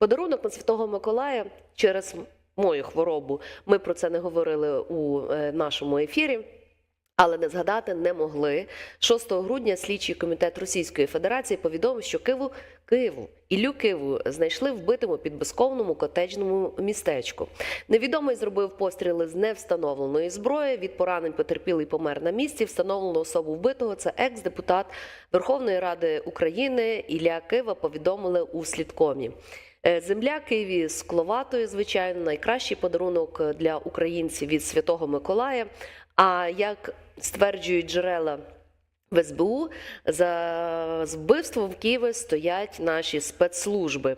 Подарунок на Святого Миколая через мою хворобу. Ми про це не говорили у е, нашому ефірі. Але не згадати не могли. 6 грудня слідчий комітет Російської Федерації повідомив, що Києву Києву Іллю Києву знайшли вбитим у підбесковному котеджному містечку. Невідомий зробив постріли з невстановленої зброї. Від поранень потерпілий помер на місці. Встановлену особу вбитого це екс-депутат Верховної Ради України Ілля Кива. Повідомили у слідкомі. Е, Земля Києві скловатою, звичайно, найкращий подарунок для українців від Святого Миколая. А як стверджують джерела в СБУ, за вбивством в Києві стоять наші спецслужби.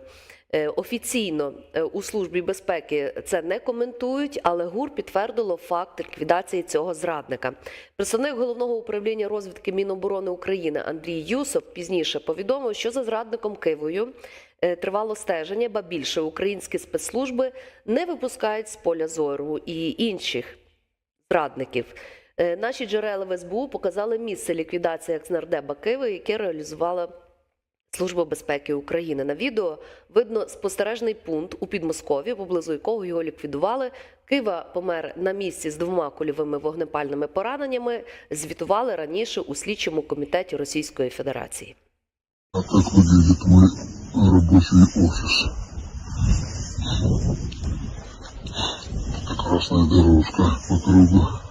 Е, Офіційно е, у службі безпеки це не коментують, але ГУР підтвердило факт ліквідації цього зрадника. Представник головного управління розвідки Міноборони України Андрій Юсов пізніше повідомив, що за зрадником Кивою е, тривало стеження, ба більше українські спецслужби не випускають з поля зору і інших зрадників. Наші джерела в СБУ показали місце ліквідації екснардеба Києва, яке реалізувала Служба безпеки України. На відео видно спостережний пункт у Підмосков'ї, поблизу якого його ліквідували. Кива помер на місці з двома кульовими вогнепальними пораненнями. Звітували раніше у слідчому комітеті Російської Федерації. А как выглядит мой рабочий офис? Это красная дорожка по кругу.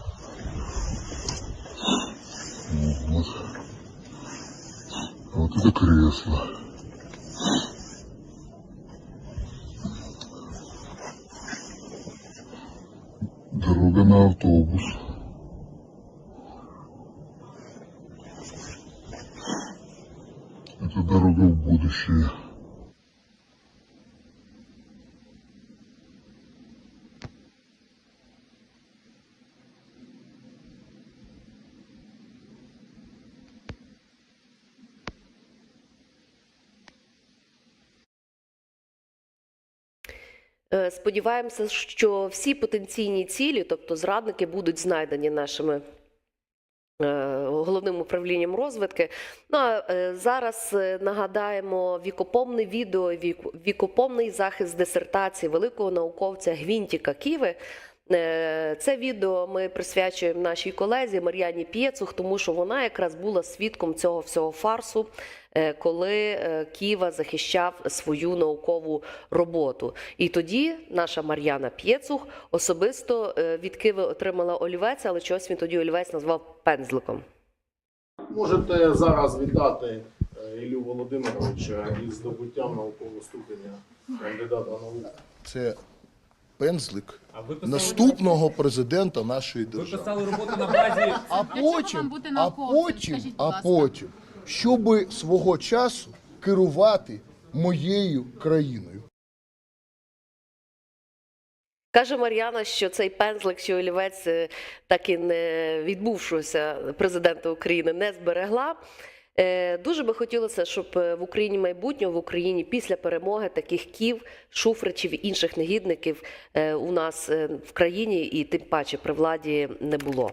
Это кресло. Дорога на автобус. Это дорога в будущее. Сподіваємося, що всі потенційні цілі, тобто зрадники, будуть знайдені нашими. е, Головним управлінням розвитки. Ну а е, зараз е, нагадаємо вікопомне відео, вік- вікопомний захист дисертації великого науковця Гвінтіка Ківи. Е, Це відео ми присвячуємо нашій колезі Мар'яні Пєцух, тому що вона якраз була свідком цього всього фарсу, е, коли е, Ківа захищав свою наукову роботу. І тоді наша Мар'яна П'єцух особисто від Киви отримала олівець, але чогось він тоді олівець назвав пензликом. Можете зараз вітати Іллю Володимировича із здобуттям наукового ступеня кандидата наук. Це пензлик ви наступного президента нашої ви держави. писали роботу на базі. А потім, а потім, Скажіть, а потім, щоби свого часу керувати моєю країною. Каже Мар'яна, що цей пензлик чи олівець е, так і не відбувшогося президента України не зберегла. Е, Дуже би хотілося, щоб е, в Україні майбутнього, в Україні після перемоги таких ків, шуфричів інших негідників е, у нас в країні і тим паче при владі не було.